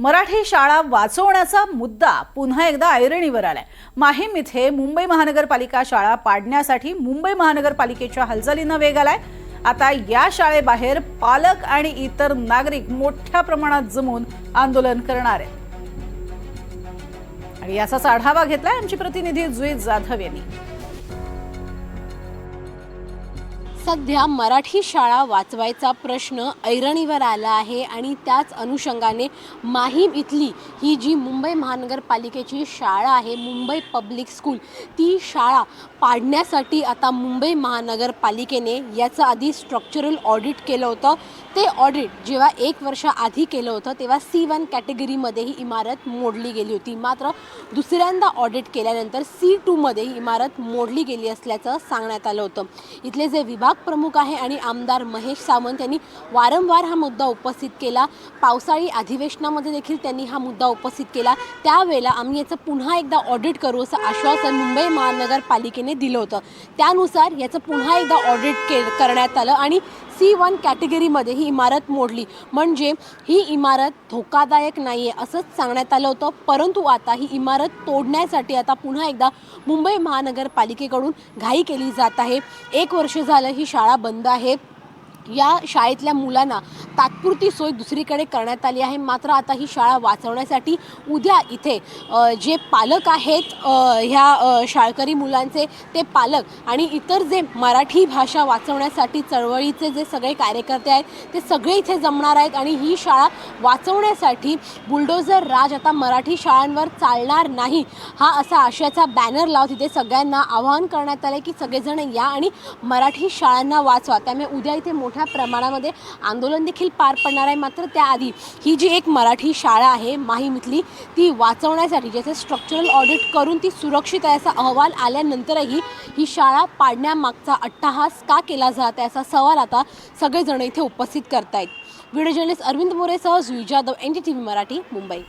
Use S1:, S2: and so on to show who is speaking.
S1: मराठी शाळा वाचवण्याचा मुद्दा पुन्हा एकदा ऐरणीवर आलाय. माहीम इथे मुंबई महानगरपालिका शाळा पाडण्यासाठी मुंबई महानगरपालिकेच्या हालचालींना वेग आलाय. आता या शाळेबाहेर पालक आणि इतर नागरिक मोठ्या प्रमाणात जमून आंदोलन करणार आहेत. आणि याचाच आढावा घेतलाय आमची प्रतिनिधी जुई जाधव यांनी.
S2: सध्या मराठी शाळा वाचवायचा प्रश्न ऐरणीवर आला आहे आणि त्याच अनुषंगाने माहीम इथली ही जी मुंबई महानगरपालिकेची शाळा आहे मुंबई पब्लिक स्कूल ती शाळा पाडण्यासाठी आता मुंबई महानगरपालिकेने याचं आधी स्ट्रक्चरल ऑडिट केलं होतं. ते ऑडिट जेव्हा एक वर्षाआधी केलं होतं तेव्हा सी वन कॅटेगरीमध्ये ही इमारत मोडली गेली होती. मात्र दुसऱ्यांदा ऑडिट केल्यानंतर सी टूमध्ये ही इमारत मोडली गेली असल्याचं सांगण्यात आलं होतं. इथले जे विभाग प्रमुख आहे आणि आमदार महेश सावंत यांनी वारंवार हा मुद्दा उपस्थित केला. पावसाळी अधिवेशनामध्ये देखील त्यांनी हा मुद्दा उपस्थित केला. त्यावेळेला आम्ही याचं पुन्हा एकदा ऑडिट करू असं आश्वासन मुंबई महानगरपालिकेने दिलं होतं. त्यानुसार याचं पुन्हा एकदा ऑडिट के करण्यात आलं आणि सी वन कॅटेगरीमध्ये ही इमारत मोडली. म्हणजे ही इमारत धोकादायक नाही आहे असंच सांगण्यात आलं होतं. परंतु आता ही इमारत तोडण्यासाठी आता पुन्हा एकदा मुंबई महानगरपालिकेकडून घाई केली जात आहे. एक वर्ष झालं ही शाळा बंद आहे या शाळेतल्या मुलांना तात्पुरती सोय दुसरीकडे करण्यात आली आहे. मात्र आता ही शाळा वाचवण्यासाठी उद्या इथे जे पालक आहेत ह्या शाळकरी मुलांचे ते पालक आणि इतर जे मराठी भाषा वाचवण्यासाठी चळवळीचे जे सगळे कार्यकर्ते आहेत ते सगळे इथे जमणार आहेत आणि ही शाळा वाचवण्यासाठी बुलडोझर राज आता मराठी शाळांवर चालणार नाही हा असा आशयाचा बॅनर लावत इथे सगळ्यांना आवाहन करण्यात आलं की सगळेजण या आणि मराठी शाळांना वाचवा. त्यामुळे उद्या इथे मोठ्या मोठ्या प्रमाणामध्ये आंदोलन देखील पार पडणार आहे. मात्र त्याआधी ही जी एक मराठी शाळा आहे माहीम ती वाचवण्यासाठी ज्याचं स्ट्रक्चरल ऑडिट करून ती सुरक्षित आहे असा अहवाल आल्यानंतरही ही शाळा पाडण्यामागचा अट्टाहास का केला जात आहे असा सवाल आता सगळेजण इथे उपस्थित करतायत. Video journalist Arvind मोरेसह Jui Jadhav N D T V Marathi Mumbai.